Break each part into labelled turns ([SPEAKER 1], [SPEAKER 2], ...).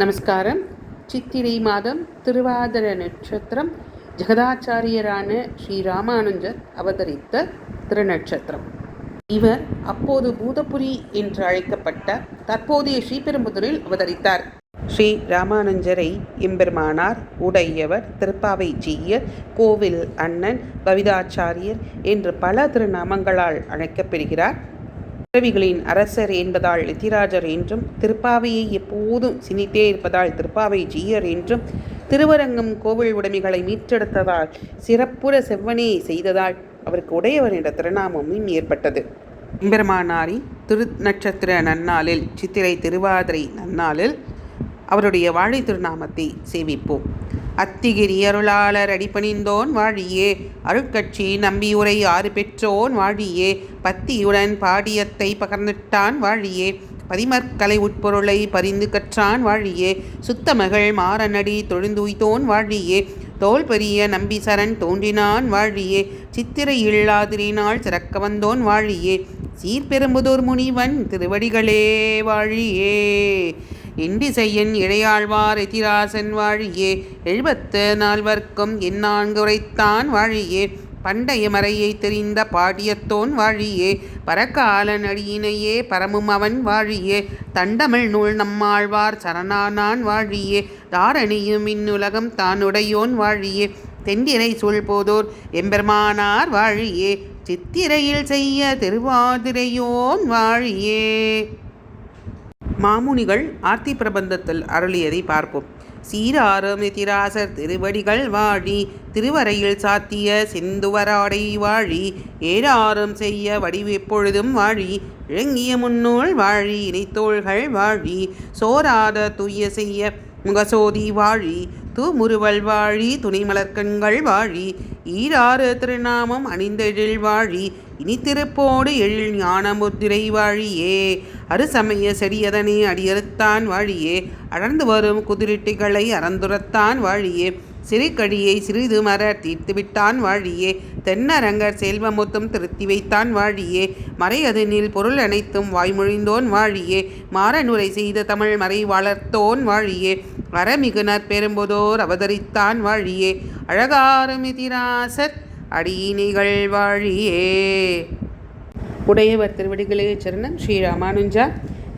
[SPEAKER 1] நமஸ்காரம். சித்திரை மாதம் திருவாதிர நட்சத்திரம். ஜெகதாச்சாரியரான ஸ்ரீ ராமானுஜர் அவதரித்த திருநட்சத்திரம். இவர் அப்போது பூதபுரி என்று அழைக்கப்பட்ட தற்போதைய ஸ்ரீபெரும்புதூரில் அவதரித்தார். ஸ்ரீ ராமானுஜரை எம்பெருமானார் உடையவர் திருப்பாவை ஜீயர் கோவில் அண்ணன் பவிதாச்சாரியர் என்று பல திருநாமங்களால் அழைக்கப்பெறுகிறார் துறவிகளின் அரசர் என்பதால் நித்திராஜர் என்றும் திருப்பாவையை எப்போதும் சினித்தே இருப்பதால் திருப்பாவை ஜீயர் என்றும் திருவரங்கம் கோவில் உடைமைகளை மீட்டெடுத்ததால் சிறப்புற செவ்வனே செய்ததால் அவருக்கு உடையவர் என்ற திருநாமமும் ஏற்பட்டது. எம்பெருமானாரி திரு நட்சத்திர நன்னாளில் சித்திரை திருவாதிரை நன்னாளில் அவருடைய வாழை திருநாமத்தை சேவிப்போம். அத்திகிரி அருளாளர் அடிபணிந்தோன் வாழியே அருட்கட்சி நம்பியுரை ஆறு பெற்றோன் வாழியே பத்தியுடன் பாடியத்தை பகர்ந்துட்டான் வாழியே பதிமற்கலை உட்பொருளை பரிந்து கற்றான் வாழியே சுத்தமகள் மாறனடி தொழுந்துய்தோன் வாழியே தோல் பெரிய நம்பி சரண் தோன்றினான் வாழியே சித்திரை இல்லாதிரினால் சிறக்க வந்தோன் வாழியே சீர்பெரும்புதூர் முனிவன் திருவடிகளே வாழியே. இண்டிசையன் இழையாழ்வார் எதிராசன் வாழியே எழுபத்து நால்வர்க்கும் எந்நான்கு உரைத்தான் வாழியே. பண்டைய மறையை தெரிந்த பாடியத்தோன் வாழியே பரக்காலன் அடியினையே பரமும் அவன் வாழியே. தண்டமிழ் நூல் நம்மாழ்வார் சரணானான் வாழியே தாரணியும் இன்னுலகம் தானுடையோன் வாழியே. தென்திரை சூழ்போதோர் எம்பெருமானார் வாழியே சித்திரையில் செய்ய திருவாதிரையோன் வாழியே. மாமுனிகள் ஆர்த்தி பிரபந்தத்தில் அருளியதை பார்ப்போம். சீராரும் எதிராசர் திருவடிகள் வாழி திருவரையில் சாத்திய செந்துவராடை வாழி ஏறாரம் செய்ய வடிவெப்பொழுதும் வாழி இழங்கிய முன்னோள் வாழி இணைத்தோள்கள் வாழி சோராத துய்ய செய்ய முகசோதி வாழி தூமுறுவல் வாழி துணைமலர்கண்கள் வாழி ஈராறு திருநாமம் அணிந்தெழில் வாழி இனி திருப்போடு எழில் ஞானமுத்திரை வாழியே. அருசமய செடியதனே அடியறுத்தான் வாழியே. அடர்ந்து வரும் குதிரிட்டிகளை அறந்துரத்தான் வாழியே. சிறுகழியை சிறிது மரர் தீர்த்துவிட்டான் வாழியே. தென்னரங்கர் செல்வமுத்தும் திருத்தி வைத்தான் வாழியே. மறையதனில் பொருள் அனைத்தும் வாய்மொழிந்தோன் வாழியே. மாறனுரை செய்த தமிழ் மறை வளர்த்தோன் வாழியே. வரமிகுனர் பெரும்புதோர் அவதரித்தான் வாழியே. அழகாரமிதிராசர் அடியினிகள் வாழியே. உடையவர் திருவடிகளே சரணம் ஸ்ரீ ராமானுஜா.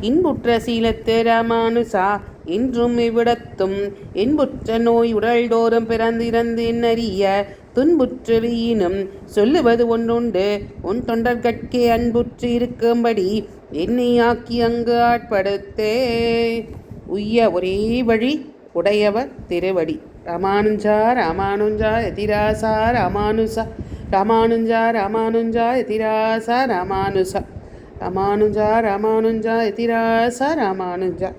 [SPEAKER 1] இன்புற்ற சீலத்து ராமானுசா இன்றும் இவ்விடத்தும் என்புற்ற நோய் உடல்தோறும் பிறந்திறந்து அறிய துன்புற்றவியினும் சொல்லுவது ஒன்றுண்டு உன் தொண்டர்கட்கே அன்புற்று இருக்கும்படி என்னை ஆக்கி அங்கு ஆட்படுத்தே. உய்ய ஒரே வழி உடையவர் திருவடி. ராமானுஜா ராமானுஜா எதிராசா ராமானுசா ராமானுஜா ராமானுஜா எதிராசா ராமானுசா. ராமானுஜா ராமானுஜா எதிராசா ராமானுஜா.